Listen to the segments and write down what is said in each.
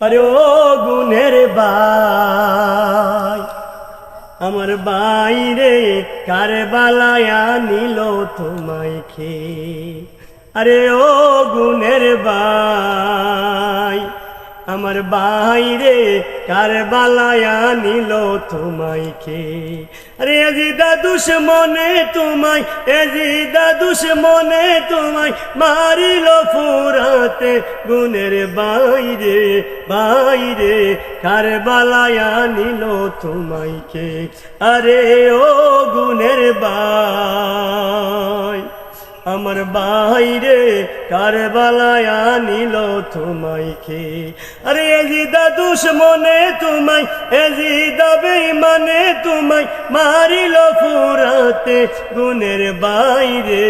আরে ও গুণের বাই আমার বাইরে কার বালায়া নিল তোমায় খে আরে ও গুণের বাই আমার বাইরে কার বালায়া নিল তোমায় খে আরে এজিদা দুশ্মনে তোমায় এজিদা দুশ্মনে তোমায় মারিল ফুরাতে গুনের বাইরে বাইরে কার বালায়া নিল তোমায় কে? আরে ও গুনের বাই আমার বাইরে কার বালায়া নিল তোমায় কে আরে এজিদা দুশ্মনে তোমায় এজিদা বেইমানে তোমায় মারিল ফুরাতে গুনের বাইরে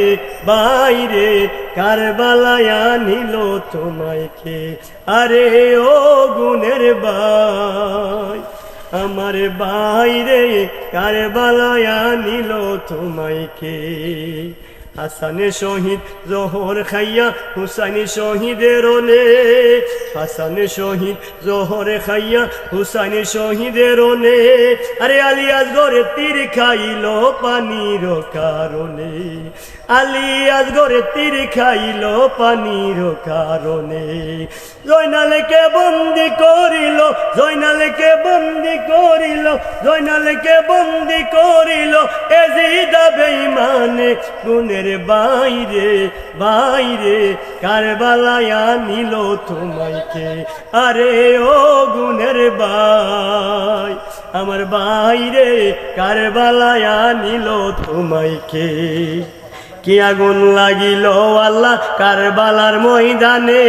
বাইরে কার বালায়া নিল তোমায় কে আরে ও গুনের বাই আমার বাইরে কার বালায়া নিল তোমায় কে হাসানে শহীদ জোহর খাইয়া, হুসাইনি শহীদের ওলে হাসানে শহীদ জোহর খাইয়া, হুসাইনি শহীদের ওলে আরে আলিয়াজ গরে তীর খাইল পানির কারণে। আলিয়াজ গরে তীর খাইল পানির কারণে। জয়নালকে বন্দি করিল, জয়নালকে বন্দি করিল, জয়নালকে বন্দি করিল। এজিদা বেইমানে গুনের বাইরে বাইরে, কারবালায়া নিল তোমাইকে। আরে ও গুণের বাই আমার বাইরে কারবালায়া নিল তোমাইকে। কি আগুন লাগিল আল্লাহ কারবালার ময়দানে?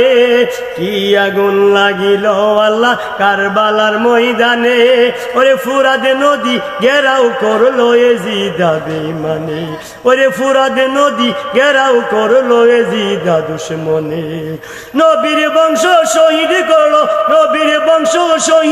কি আগুন লাগিল আল্লাহ কারবালার ময়দানে? ওরে ফুরাদে নদী গেরাও করল এ জিদা বেমানে ওরে ফুরাদে নদী গেরাও করল এ জিদা দুশ্মনে। নবীর বংশ শহীদ করল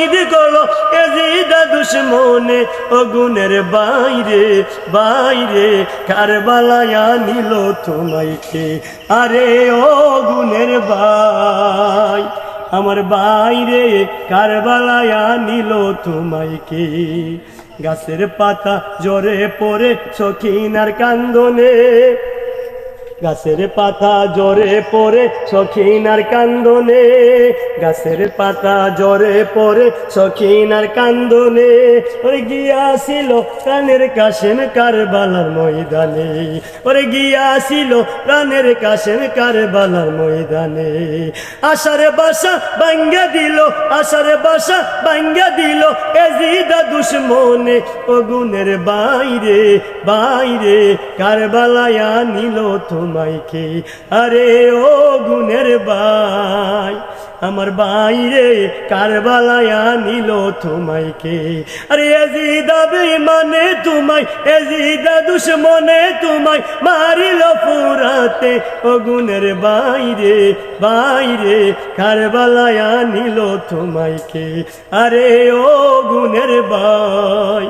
শহীদ করল, এ জিদা দুশ্মনে অগুনের বাইরে বাইরে। কারবালায়া নিল তোমাইকে, আরে ও গুনের ভাই। আমার বাইরে কারবালায়া নিল তোমাইকে। গাছের পাতা জোরে পড়ে, সখিনার কান্দনে। গাছের পাতা জোরে পড়ে সখিনার কান্দনে। গাছের পাতা জোরে পড়ে সখিনার কান্দনে। ওরে গিয়াছিল প্রাণের কাশেম কারবালার ময়দানে। ওরে গিয়াছিল প্রাণের কাশেম কারবালার ময়দানে। আশারে বাসা ভাঙ্গা দিল, আশারে বাসা ভাঙ্গা দিল। এজিদা দুশ্মনে অগুনের বাইরে বাইরে কারবালায়া নিল তোমাইকে আরে ও গুণের বাই আমার বাইরে কারবালায়া নিল তোমাইকে। আরে এজিদা বেমানে তোমায়, এজিদা দুশ্মনে তোমায় মারিল পুরাতে ও গুণের বাইরে বাইরে কারবালায়া নিল তোমাইকে। আরে ও গুণের বাই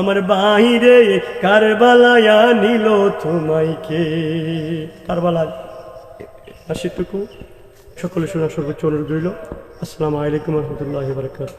আমার বাহিরে কারবালায়া নিল তোমাইকে কারবালা আসিটুকু সকলে শোনা সর্বোচ্চ অনুরোধ রইল। আসসালামু আলাইকুম রহমতুল্লাহ বারকাত